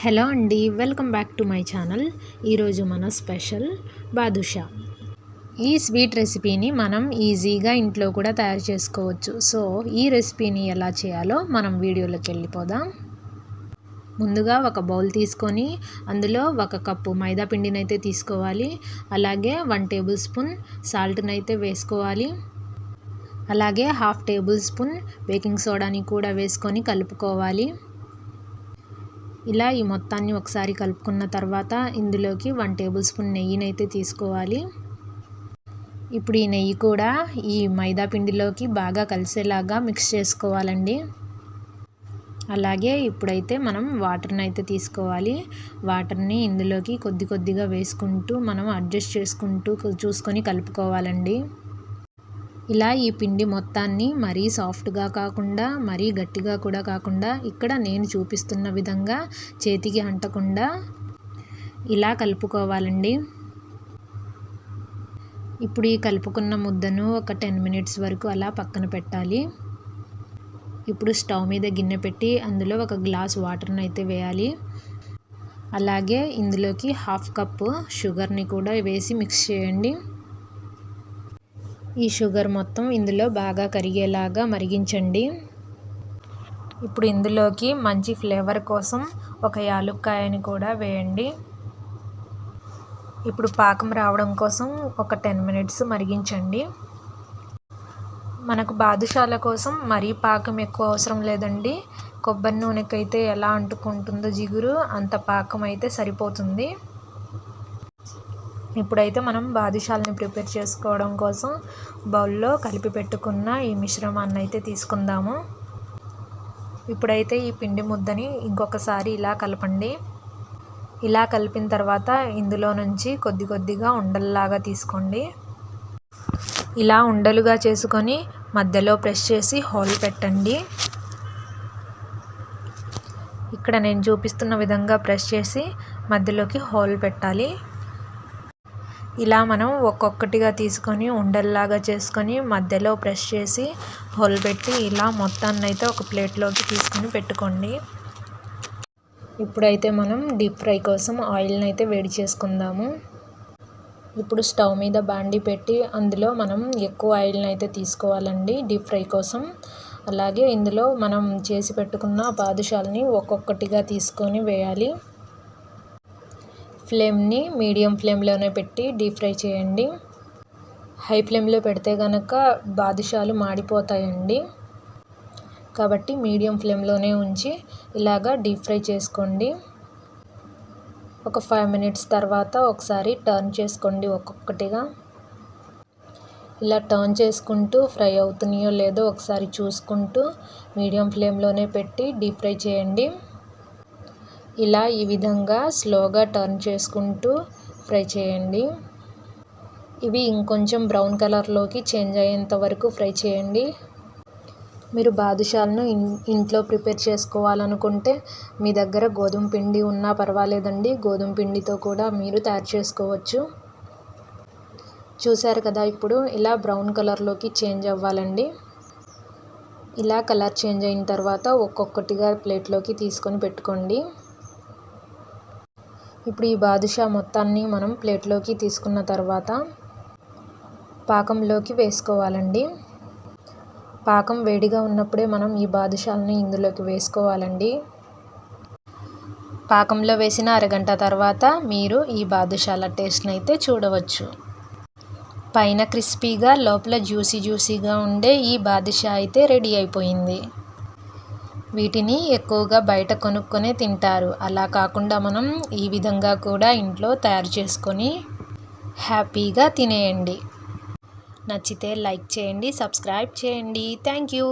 Hello అండి welcome back to my channel. ఈరోజు మన స్పెషల్ బాదుషా. ఈ స్వీట్ రెసిపీని మనం ఈజీగా ఇంట్లో కూడా తయారు చేసుకోవచ్చు. సో ఈ రెసిపీని ఎలా చేయాలో మనం వీడియోలోకి వెళ్ళిపోదాం. ముందుగా ఒక బౌల్ తీసుకొని అందులో ఒక కప్పు మైదా పిండిని అయితే తీసుకోవాలి. అలాగే వన్ టేబుల్ స్పూన్ సాల్ట్ని అయితే వేసుకోవాలి. అలాగే హాఫ్ టేబుల్ స్పూన్ బేకింగ్ సోడాని కూడా వేసుకొని కలుపుకోవాలి. ఇలా ఈ మొత్తాన్ని ఒకసారి కలుపుకున్న తర్వాత ఇందులోకి వన్ టేబుల్ స్పూన్ నెయ్యిని అయితే తీసుకోవాలి. ఇప్పుడు ఈ నెయ్యి కూడా ఈ మైదా పిండిలోకి బాగా కలిసేలాగా మిక్స్ చేసుకోవాలండి. అలాగే ఇప్పుడైతే మనం వాటర్ని అయితే తీసుకోవాలి. వాటర్ని ఇందులోకి కొద్ది కొద్దిగా వేసుకుంటూ మనం అడ్జస్ట్ చేసుకుంటూ చూసుకొని కలుపుకోవాలండి. ఇలా ఈ పిండి మొత్తాన్ని మరీ సాఫ్ట్గా కాకుండా మరీ గట్టిగా కూడా కాకుండా ఇక్కడ నేను చూపిస్తున్న విధంగా చేతికి అంటకుండా ఇలా కలుపుకోవాలండి. ఇప్పుడు ఈ కలుపుకున్న ముద్దను ఒక టెన్ మినిట్స్ వరకు అలా పక్కన పెట్టాలి. ఇప్పుడు స్టవ్ మీద గిన్నె పెట్టి అందులో ఒక గ్లాస్ వాటర్ని అయితే వేయాలి. అలాగే ఇందులోకి హాఫ్ కప్పు షుగర్ని కూడా వేసి మిక్స్ చేయండి. ఈ షుగర్ మొత్తం ఇందులో బాగా కరిగేలాగా మరిగించండి. ఇప్పుడు ఇందులోకి మంచి ఫ్లేవర్ కోసం ఒక యాలుక్కాయని కూడా వేయండి. ఇప్పుడు పాకం రావడం కోసం ఒక టెన్ మినిట్స్ మరిగించండి. మనకు బాదుషాల కోసం మరీ పాకం ఎక్కువ అవసరం లేదండి. కొబ్బరి నూనెకైతే ఎలా అంటుకుంటుందో జిగురు అంత పాకం అయితే సరిపోతుంది. ఇప్పుడైతే మనం బాదుషాలని ప్రిపేర్ చేసుకోవడం కోసం బౌల్లో కలిపి పెట్టుకున్న ఈ మిశ్రమాన్ని అయితే తీసుకుందాము. ఇప్పుడైతే ఈ పిండి ముద్దని ఇంకొకసారి ఇలా కలపండి. ఇలా కలిపిన తర్వాత ఇందులో నుంచి కొద్ది కొద్దిగా ఉండల్లాగా తీసుకోండి. ఇలా ఉండలుగా చేసుకొని మధ్యలో ప్రెస్ చేసి హోల్ పెట్టండి. ఇక్కడ నేను చూపిస్తున్న విధంగా ప్రెస్ చేసి మధ్యలోకి హోల్ పెట్టాలి. ఇలా మనం ఒక్కొక్కటిగా తీసుకొని ఉండల్లాగా చేసుకొని మధ్యలో ప్రెస్ చేసి హోల్ పెట్టి ఇలా మొత్తాన్ని అయితే ఒక ప్లేట్లోకి తీసుకొని పెట్టుకోండి. ఇప్పుడైతే మనం డీప్ ఫ్రై కోసం ఆయిల్ని అయితే వేడి చేసుకుందాము. ఇప్పుడు స్టవ్ మీద బాండి పెట్టి అందులో మనం ఎక్కువ ఆయిల్ని అయితే తీసుకోవాలండి డీప్ ఫ్రై కోసం. అలాగే ఇందులో మనం చేసి పెట్టుకున్న పాదుశాలని ఒక్కొక్కటిగా తీసుకొని వేయాలి. ఫ్లేమ్ని మీడియం ఫ్లేమ్లోనే పెట్టి డీప్ ఫ్రై చేయండి. హై ఫ్లేమ్లో పెడితే కనుక బాదుషాలు మాడిపోతాయండి. కాబట్టి మీడియం ఫ్లేమ్లోనే ఉంచి ఇలాగా డీప్ ఫ్రై చేసుకోండి. ఒక ఫైవ్ మినిట్స్ తర్వాత ఒకసారి టర్న్ చేసుకోండి ఒక్కొక్కటిగా. ఇలా టర్న్ చేసుకుంటూ ఫ్రై అవుతున్నాయో లేదో ఒకసారి చూసుకుంటూ మీడియం ఫ్లేమ్లోనే పెట్టి డీప్ ఫ్రై చేయండి. ఇలా ఈ విధంగా స్లోగా టర్న్ చేసుకుంటూ ఫ్రై చేయండి. ఇవి ఇంకొంచెం బ్రౌన్ కలర్లోకి చేంజ్ అయ్యేంత వరకు ఫ్రై చేయండి. మీరు బాదుషాలను ఇంట్లో ప్రిపేర్ చేసుకోవాలనుకుంటే మీ దగ్గర గోధుమ పిండి ఉన్నా పర్వాలేదండి. గోధుమ పిండితో కూడా మీరు తయారు చేసుకోవచ్చు. చూశారు కదా ఇప్పుడు ఇలా బ్రౌన్ కలర్లోకి చేంజ్ అవ్వాలండి. ఇలా కలర్ చేంజ్ అయిన తర్వాత ఒక్కొక్కటిగా ప్లేట్లోకి తీసుకొని పెట్టుకోండి. ఇప్పుడు ఈ బాదుషా మొత్తాన్ని మనం ప్లేట్లోకి తీసుకున్న తర్వాత పాకంలోకి వేసుకోవాలండి. పాకం వేడిగా ఉన్నప్పుడే మనం ఈ బాదుషాలని ఇందులోకి వేసుకోవాలండి. పాకంలో వేసిన అరగంట తర్వాత మీరు ఈ బాదుషాల టేస్ట్ని అయితే చూడవచ్చు. పైన క్రిస్పీగా లోపల జ్యూసీ జ్యూసీగా ఉండే ఈ బాదుషా అయితే రెడీ అయిపోయింది. వీటిని ఎక్కువగా బయట కొనుక్కొనే తింటారు. అలా కాకుండా మనం ఈ విధంగా కూడా ఇంట్లో తయారు చేసుకొని హ్యాపీగా తినేయండి. నచ్చితే లైక్ చేయండి సబ్స్క్రైబ్ చేయండి. Thank you.